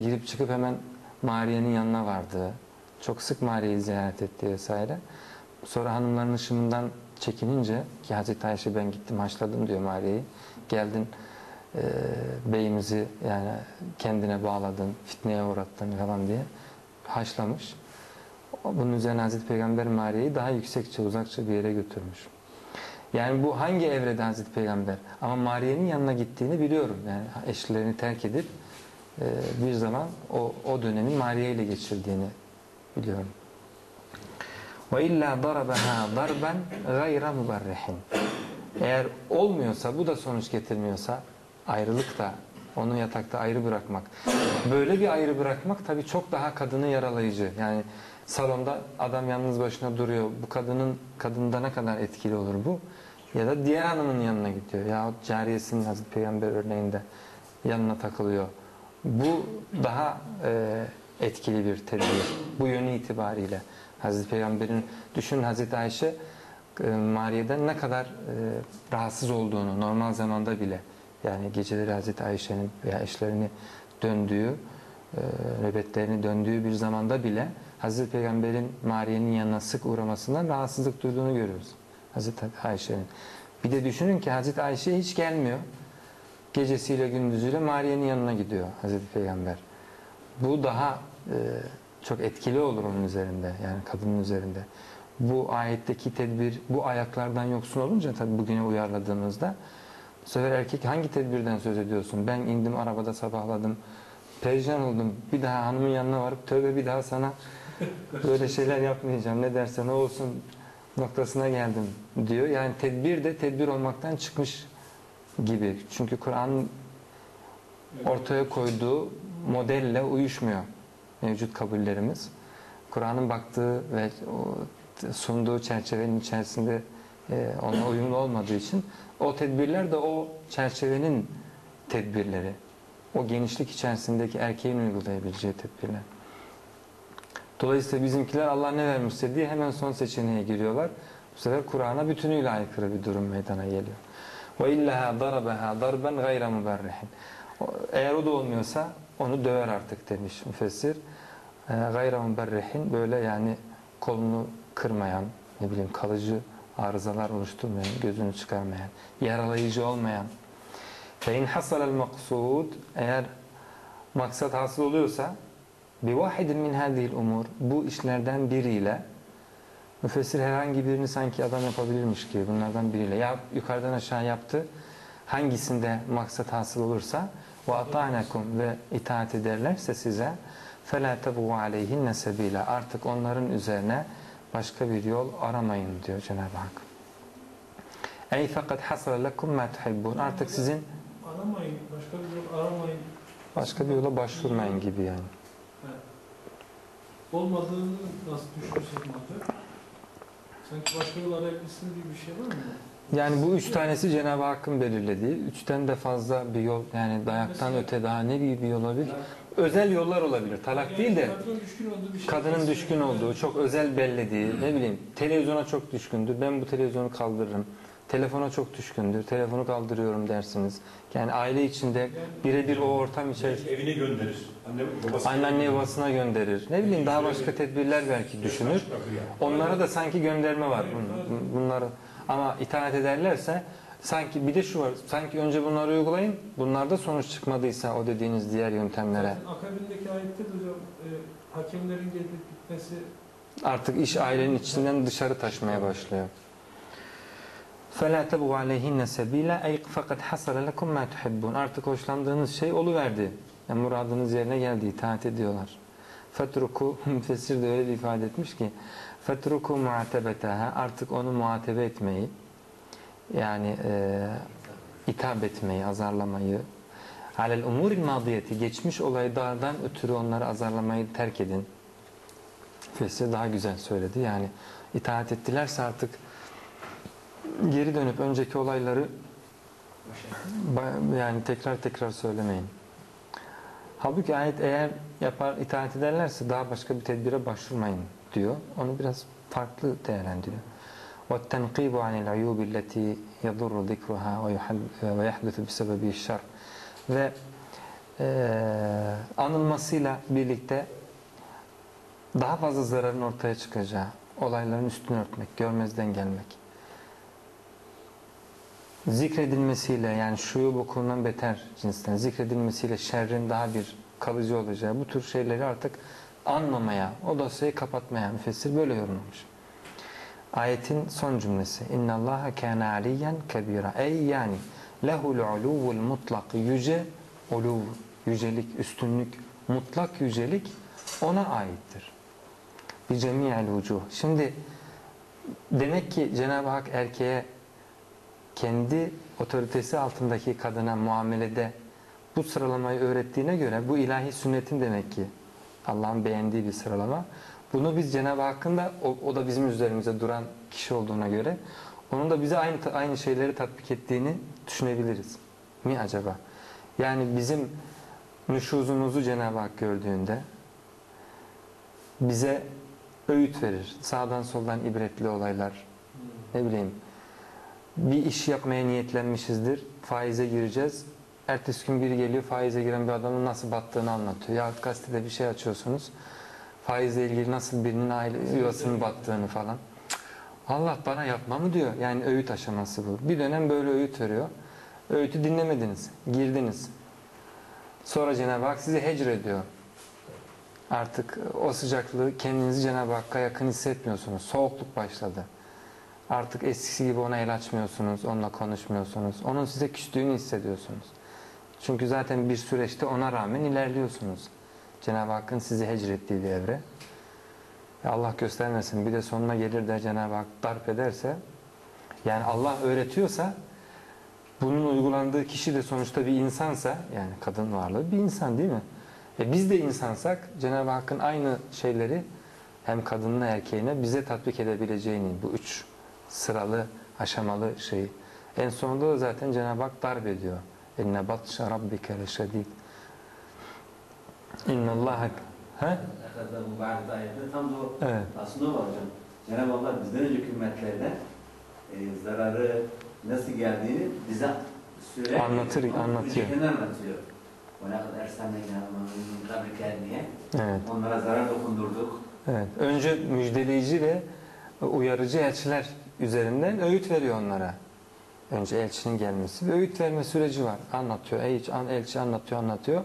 girip çıkıp hemen Mariye'nin yanına vardığı, çok sık Mariye'yi ziyaret ettiği vesaire. Sonra hanımların ışığından çekinince ki Hazreti Ayşe ben gittim haşladım diyor Mariye'yi. Geldin e, beyimizi yani kendine bağladın, fitneye uğrattın falan diye haşlamış. Bunun üzerine Hazreti Peygamber Mariye'yi daha yüksekçe, uzakça bir yere götürmüş. Yani bu hangi evrede Hazreti Peygamber? Ama Mariye'nin yanına gittiğini biliyorum. Yani eşlerini terk edip e, bir zaman o, o dönemi Mariye ile geçirdiğini biliyorum. Ve illa darabaha darben gayra mubarrihin. Eğer olmuyorsa, bu da sonuç getirmiyorsa ayrılık da onu yatakta ayrı bırakmak. Böyle bir ayrı bırakmak tabii çok daha kadını yaralayıcı. Yani salonda adam yalnız başına duruyor. Bu kadının kadında ne kadar etkili olur bu? Ya da diğer hanımın yanına gidiyor. Ya cariyesinin Hazreti Peygamber örneğinde yanına takılıyor. Bu daha e, etkili bir tedbir. Bu yönü itibariyle. Hazreti Peygamber'in düşün Hazreti Ayşe e, Mariye'den ne kadar e, rahatsız olduğunu normal zamanda bile yani geceleri Hazreti Ayşe'nin veya eşlerini döndüğü e, nöbetlerini döndüğü bir zamanda bile Hazreti Peygamber'in Mariye'nin yanına sık uğramasından rahatsızlık duyduğunu görüyoruz. Hazreti Ayşe'nin. Bir de düşünün ki Hazreti Ayşe hiç gelmiyor. Gecesiyle gündüzüyle Mariye'nin yanına gidiyor Hazreti Peygamber. Bu daha e, çok etkili olur onun üzerinde yani kadının üzerinde. Bu ayetteki tedbir bu ayaklardan yoksun olunca tabi bugüne uyarladığımızda bu erkek hangi tedbirden söz ediyorsun? Ben indim arabada sabahladım. Perişan oldum. Bir daha hanımın yanına varıp tövbe bir daha sana böyle şeyler yapmayacağım. Ne dersen olsun noktasına geldim diyor. Yani tedbir de tedbir olmaktan çıkmış gibi. Çünkü Kur'an ortaya koyduğu modelle uyuşmuyor mevcut kabullerimiz. Kur'an'ın baktığı ve sunduğu çerçevenin içerisinde e, ona uyumlu olmadığı için o tedbirler de o çerçevenin tedbirleri. O genişlik içerisindeki erkeğin uygulayabileceği tedbirler. Dolayısıyla bizimkiler Allah ne vermişse diye hemen son seçeneğe giriyorlar. Bu sefer Kur'an'a bütünüyle aykırı bir durum meydana geliyor. Ve illaha darabaha darben gayra mubarrihin. Eğer o da olmuyorsa onu döver artık demiş müfessir. Gayra mubarrihin böyle yani kolunu kırmayan, ne bileyim kalıcı arızalar oluşturmayan, gözünü çıkarmayan, yaralayıcı olmayan. Fe in hasal maksud eğer maksat hasıl oluyorsa bir vahidin min hadihil umur bu işlerden biriyle müfessir herhangi birini sanki adam yapabilirmiş gibi bunlardan biriyle ya yukarıdan aşağı yaptı hangisinde maksat hasıl olursa ve ata'nekum ve itaat ederlerse size فَلَا تَبْغُوا عَلَيْهِنَّ سَب۪يلًا Artık onların üzerine başka bir yol aramayın diyor Cenab-ı Hak. اَيْ فَقَدْ حَصَلَ لَكُمْ مَا تُحِبُّونَ Artık sizin aramayın, başka bir yol aramayın. başka bir yola başvurmayın gibi yani. Olmadığını nasıl düşünürsek muhakkak? Sanki başka yol arayabilirsin diye bir şey var mı? Yani bu üç tanesi Cenab-ı Hakk'ın belirlediği. Üçten de fazla bir yol yani dayaktan Mesela- öte daha ne gibi bir yol olabilir? Özel yollar olabilir. Talak değil de Kadının düşkün olduğu şey. kadının düşkün olduğu, çok özel bellediği, ne bileyim televizyona çok düşkündür. Ben bu televizyonu kaldırırım. Telefona çok düşkündür. Telefonu kaldırıyorum dersiniz. Yani aile içinde birebir o ortam içerisinde Evine gönderir. Anne babası. anneanne babasına gönderir. Ne bileyim daha başka tedbirler belki düşünür. Onlara da sanki gönderme var bun- bunları. Ama itaat ederlerse sanki bir de şu var. Sanki önce bunları uygulayın. Bunlarda sonuç çıkmadıysa o dediğiniz diğer yöntemlere Zaten akabindeki ayette de hocam e, hakemlerin gelip gitmesi artık iş ailenin içinden dışarı taşmaya başlıyor. فَلَا تَبُغُ عَلَيْهِنَّ سَب۪يلًا اَيْ فَقَدْ حَصَلَ لَكُمْ مَا تُحِبُّونَ Artık hoşlandığınız şey oluverdi. Yani muradınız yerine geldi, itaat ediyorlar. فَتْرُكُوا Müfessir de öyle bir ifade etmiş ki فَتْرُكُوا مُعَتَبَتَهَا Artık onu muhatebe etmeyi yani e, hitap etmeyi, azarlamayı alel umuril madiyeti geçmiş olaylardan ötürü onları azarlamayı terk edin. Müfessir daha güzel söyledi. Yani itaat ettilerse artık geri dönüp önceki olayları ba- yani tekrar tekrar söylemeyin. Halbuki ayet eğer yapar itaat ederlerse daha başka bir tedbire başvurmayın diyor. Onu biraz farklı değerlendiriyor. وَالتَّنْقِيبُ عَنِ الْعُيُوبِ الَّتِي يَضُرُّ ذِكْرُهَا وَيَحْدُثُ بِسَبَبِ الشَّرِّ Ve eee, anılmasıyla birlikte daha fazla zararın ortaya çıkacağı, olayların üstünü örtmek, görmezden gelmek. Zikredilmesiyle yani şuyu bokundan beter cinsten zikredilmesiyle şerrin daha bir kalıcı olacağı bu tür şeyleri artık anlamaya, o dosyayı kapatmaya müfessir böyle yorumlamış. Ayetin son cümlesi. İnna Allaha kana aliyen kebira. Ey yani lehul uluvul mutlak yüce uluv, yücelik, üstünlük, mutlak yücelik ona aittir. Bi cemiyel vucuh. Şimdi demek ki Cenab-ı Hak erkeğe kendi otoritesi altındaki kadına muamelede bu sıralamayı öğrettiğine göre bu ilahi sünnetin demek ki Allah'ın beğendiği bir sıralama. Bunu biz Cenab-ı Hakk'ın da o, o da bizim üzerimize duran kişi olduğuna göre onun da bize aynı aynı şeyleri tatbik ettiğini düşünebiliriz. Mi acaba? Yani bizim nüşuzumuzu Cenab-ı Hak gördüğünde bize öğüt verir. Sağdan soldan ibretli olaylar. Ne bileyim bir iş yapmaya niyetlenmişizdir. Faize gireceğiz. Ertesi gün biri geliyor faize giren bir adamın nasıl battığını anlatıyor. Ya gazetede bir şey açıyorsunuz. Faizle ilgili nasıl birinin aile yuvasının battığını falan. Allah bana yapma mı diyor. Yani öğüt aşaması bu. Bir dönem böyle öğüt veriyor. Öğütü dinlemediniz. Girdiniz. Sonra Cenab-ı Hak sizi hecr ediyor. Artık o sıcaklığı kendinizi Cenab-ı Hakk'a yakın hissetmiyorsunuz. Soğukluk başladı. Artık eskisi gibi ona el açmıyorsunuz, onunla konuşmuyorsunuz. Onun size küstüğünü hissediyorsunuz. Çünkü zaten bir süreçte ona rağmen ilerliyorsunuz. Cenab-ı Hakk'ın sizi hecrettiği bir evre. Ya Allah göstermesin bir de sonuna gelir de Cenab-ı Hak darp ederse yani Allah öğretiyorsa bunun uygulandığı kişi de sonuçta bir insansa yani kadın varlığı bir insan değil mi? E biz de insansak Cenab-ı Hakk'ın aynı şeyleri hem kadınına erkeğine bize tatbik edebileceğini bu üç sıralı aşamalı şeyi. En sonunda da zaten Cenab-ı Hak darp ediyor. İnne batşa rabbike leşedid. İnne Allah He? Mübarek ayette tam da o Evet. aslında o var hocam. Cenab-ı Allah bizden önceki ümmetlerden e, zararı nasıl geldiğini bize söyler. Anlatır, anlatıyor. Anlatıyor. Kadar ersenle inanmanın tabrikler diye. Evet. Onlara zarar dokundurduk. Evet. Önce müjdeleyici ve uyarıcı elçiler üzerinden öğüt veriyor onlara. Önce elçinin gelmesi ve öğüt verme süreci var. Anlatıyor. Elçi, an- elçi anlatıyor, anlatıyor.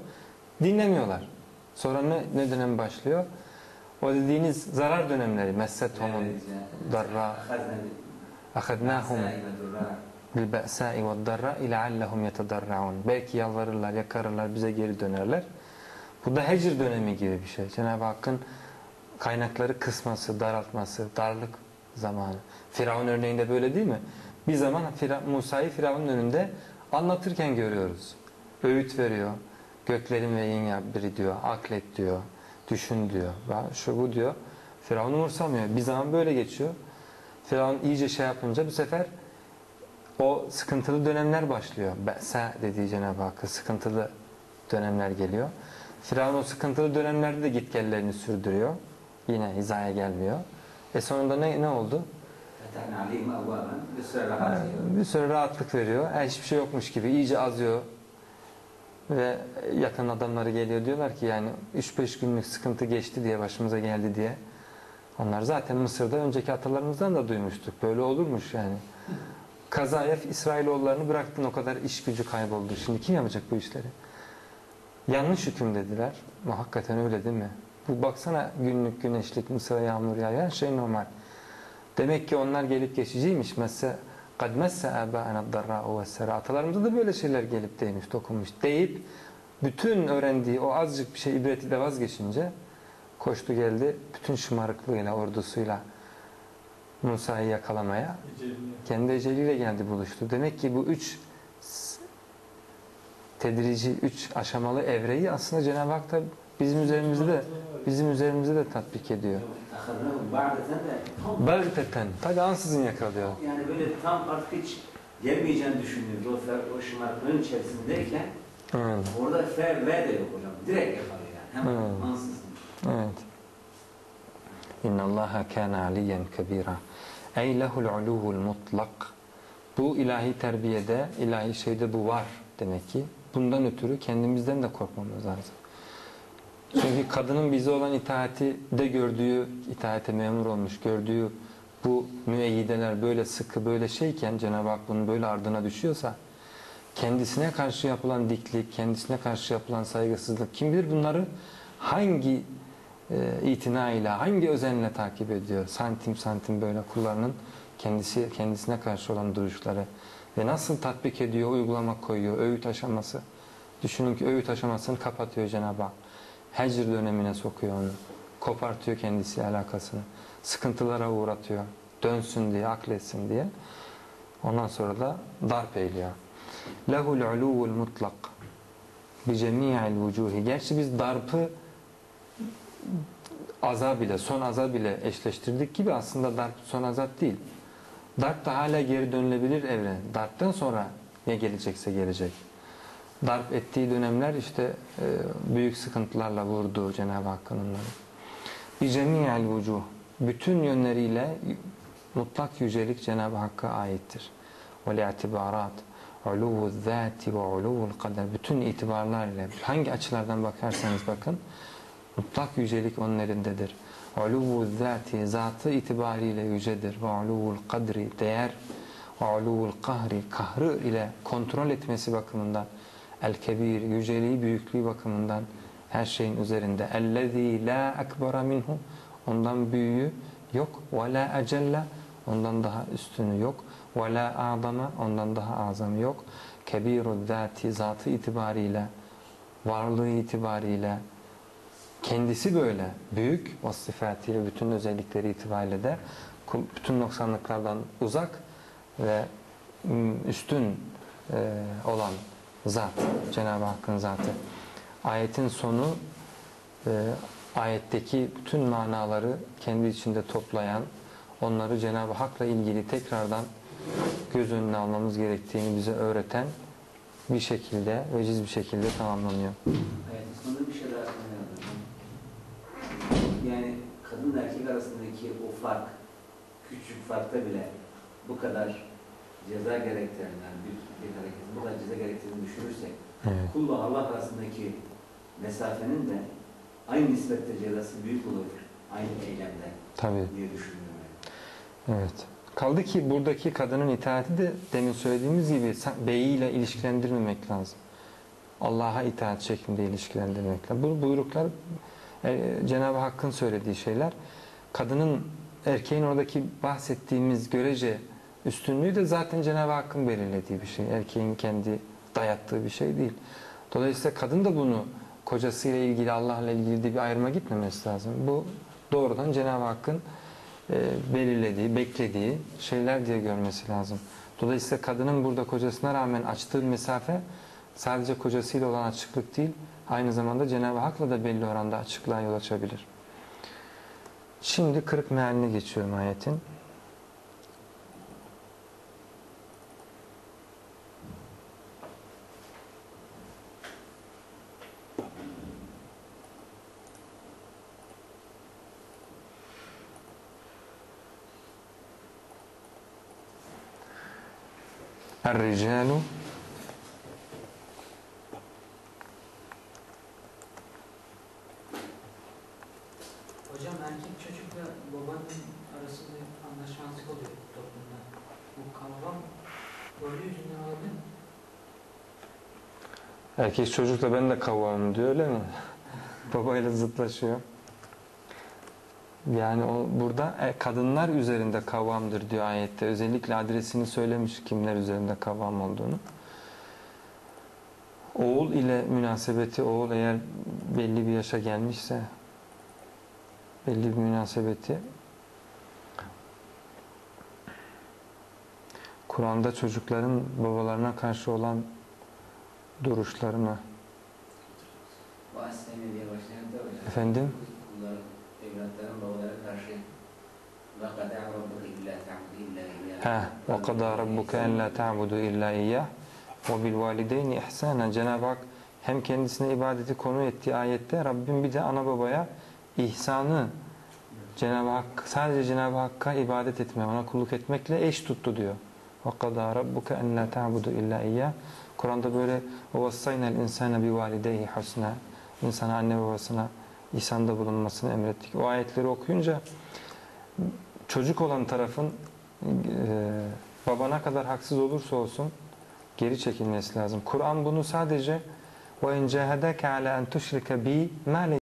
Dinlemiyorlar. Sonra ne, ne dönem başlıyor? O dediğiniz zarar dönemleri. Messethumul darra ahadnahum bil ba'sa'i ve darra leallehum yetedarraun. Belki yalvarırlar, yakarırlar, bize geri dönerler. Bu da hecr dönemi gibi bir şey. Cenab-ı Hakk'ın kaynakları kısması, daraltması, darlık zamanı. Firavun örneğinde böyle değil mi? Bir zaman Musa'yı Firavun'un önünde anlatırken görüyoruz. Öğüt veriyor. Göklerin ve yerin biri diyor. Aklet diyor. Düşün diyor. Şu bu diyor. Firavun umursamıyor. Bir zaman böyle geçiyor. Firavun iyice şey yapınca bu sefer o sıkıntılı dönemler başlıyor. Be'sa dediği Cenab-ı Hakk'a sıkıntılı dönemler geliyor. Firavun o sıkıntılı dönemlerde de gitgellerini sürdürüyor. Yine hizaya gelmiyor. E sonunda ne, ne oldu? Bir süre rahatlık veriyor. E, hiçbir şey yokmuş gibi iyice azıyor. Ve yakın adamları geliyor diyorlar ki yani 3-5 günlük sıkıntı geçti diye başımıza geldi diye. Onlar zaten Mısır'da önceki atalarımızdan da duymuştuk. Böyle olurmuş yani. Kazaya İsrailoğullarını bıraktın o kadar iş gücü kayboldu. Şimdi kim yapacak bu işleri? Yanlış hüküm dediler. Hakikaten öyle değil mi? Bu baksana günlük güneşlik Mısır'a yağmur yağıyor. Her şey normal. Demek ki onlar gelip geçiciymiş. Messe kad messe âbâ'ena darrâ'u vessera. Atalarımızda da böyle şeyler gelip değmiş, dokunmuş. Deyip bütün öğrendiği o azıcık bir şey ibretiyle vazgeçince koştu geldi bütün şımarıklığıyla, ordusuyla Musa'yı yakalamaya. Eceliyle. Kendi eceliyle geldi buluştu. Demek ki bu üç tedrici, üç aşamalı evreyi aslında Cenab-ı Hak da bizim üzerimizde de bizim üzerimizde de tatbik ediyor. Belteten, tabi ansızın yakalıyor. Yani böyle tam artık hiç gelmeyeceğini düşünüyordu. O, fer- o şımarıklığın içerisindeyken Evet. orada fe ve de yok hocam. Direkt yakalıyor yani. Hemen Evet. ansızın. Evet. İnna Allaha kana aliyen kebira. Ey lehul uluvul mutlak. Bu ilahi terbiyede, ilahi şeyde bu var demek ki. bundan ötürü kendimizden de korkmamız lazım. Çünkü kadının bize olan itaati de gördüğü, itaate memur olmuş, gördüğü bu müeyyideler böyle sıkı, böyle şeyken Cenab-ı Hak bunun böyle ardına düşüyorsa kendisine karşı yapılan diklik, kendisine karşı yapılan saygısızlık kim bilir bunları hangi e, itinayla, hangi özenle takip ediyor. Santim santim böyle kullarının kendisi kendisine karşı olan duruşları ve nasıl tatbik ediyor, uygulama koyuyor, öğüt aşaması. Düşünün ki öğüt aşamasını kapatıyor Cenab-ı Hak. Hecr dönemine sokuyor onu. Kopartıyor kendisi alakasını. Sıkıntılara uğratıyor. Dönsün diye, akletsin diye. Ondan sonra da darp eyliyor. Lehul uluvul mutlak bi cemi'il vucuhi. Gerçi biz darpı azab ile, son azab ile eşleştirdik gibi aslında darp son azap değil. Darp da hala geri dönülebilir evren. Darptan sonra ne gelecekse gelecek. Darp ettiği dönemler işte e, büyük sıkıntılarla vurdu Cenab-ı Hakk'ın onları. Bi cemi'il vucuh. Bütün yönleriyle mutlak yücelik Cenab-ı Hakk'a aittir. Uluvu zati ve uluvul kader. Bütün itibarlarla hangi açılardan bakarsanız bakın mutlak yücelik onun elindedir. Uluvu zati, zatı itibariyle yücedir. Ve uluvul kadri, değer. Ve uluvul kahri, kahrı ile kontrol etmesi bakımından. El kebir, yüceliği, büyüklüğü bakımından her şeyin üzerinde. Ellezî la ekbara minhu, ondan büyüğü yok. Ve la ecelle, ondan daha üstünü yok. Ve la a'zama, ondan daha azamı yok. Kebiru zati, zatı itibariyle, varlığı itibariyle, kendisi böyle büyük vasıfatiyle bütün özellikleri itibariyle de bütün noksanlıklardan uzak ve üstün e, olan zat Cenab-ı Hakk'ın zatı. Ayetin sonu e, ayetteki bütün manaları kendi içinde toplayan onları Cenab-ı Hak'la ilgili tekrardan göz önüne almamız gerektiğini bize öğreten bir şekilde, veciz bir şekilde tamamlanıyor. Evet, sonunda bir şey söyleyelim. Yani kadın erkek arasındaki o fark, küçük farkta bile bu kadar ceza gerektiren, bir, bir hareketin bu kadar ceza gerektiğini düşünürsek, Evet. kulla Allah arasındaki mesafenin de aynı nispette cezası büyük olur. Aynı eylemde Tabii. diye düşünüyorum. Evet. Kaldı ki buradaki kadının itaati de demin söylediğimiz gibi beyiyle ilişkilendirmemek lazım. Allah'a itaat şeklinde ilişkilendirmek lazım. Bu buyruklar e, Cenab-ı Hakk'ın söylediği şeyler. Kadının erkeğin oradaki bahsettiğimiz görece üstünlüğü de zaten Cenab-ı Hakk'ın belirlediği bir şey. Erkeğin kendi dayattığı bir şey değil. Dolayısıyla kadın da bunu kocasıyla ilgili, Allah'la ilgili de bir ayrıma gitmemesi lazım. Bu doğrudan Cenab-ı Hakk'ın e, belirlediği, beklediği şeyler diye görmesi lazım. Dolayısıyla kadının burada kocasına rağmen açtığı mesafe sadece kocasıyla olan açıklık değil, aynı zamanda Cenab-ı Hak'la da belli oranda açıklığa yol açabilir. Şimdi kırık mealine geçiyorum ayetin. الرجال Hocam erkek çocukla babanın arasında anlaşmazlık oluyor toplumda. Bu kavram böyle yüzünden olabilir mi? Erkek çocukla ben de kavgamım diyor öyle mi? Babayla zıtlaşıyor. Yani o burada e, kadınlar üzerinde kavgamdır diyor ayette. Özellikle adresini söylemiş kimler üzerinde kavgam olduğunu. Oğul ile münasebeti oğul eğer belli bir yaşa gelmişse belli bir münasebeti Kur'an'da çocukların babalarına karşı olan duruşlarına efendim وَقَدْ اَعْرَبُكَ اِلَّا تَعْبُدِ اِلَّا اِيَّهِ Ha, وَقَضَى رَبُّكَ اَنْ لَا تَعْبُدُوا اِلَّا اِيَّهِ وَبِالْوَالِدَيْنِ اِحْسَانًا Cenab-ı Hak hem kendisine ibadeti konu ettiği ayette Rabbim bir de ana babaya ihsanı Cenab-ı Hak sadece Cenab-ı Hakk'a ibadet etme, ona kulluk etmekle eş tuttu diyor. وَقَضَى رَبُّكَ اَنْ لَا تَعْبُدُوا اِلَّا اِيَّهِ Kur'an'da böyle وَوَصَّيْنَا الْاِنْسَانَ بِوَالِدَيْهِ حُسْنًا İnsana anne babasına ihsanda bulunmasını emrettik. O ayetleri okuyunca çocuk olan tarafın e, babana kadar haksız olursa olsun geri çekilmesi lazım. Kur'an bunu sadece وَاِنْ جَاهَدَكَ عَلَى اَنْ تُشْرِكَ بِي مَا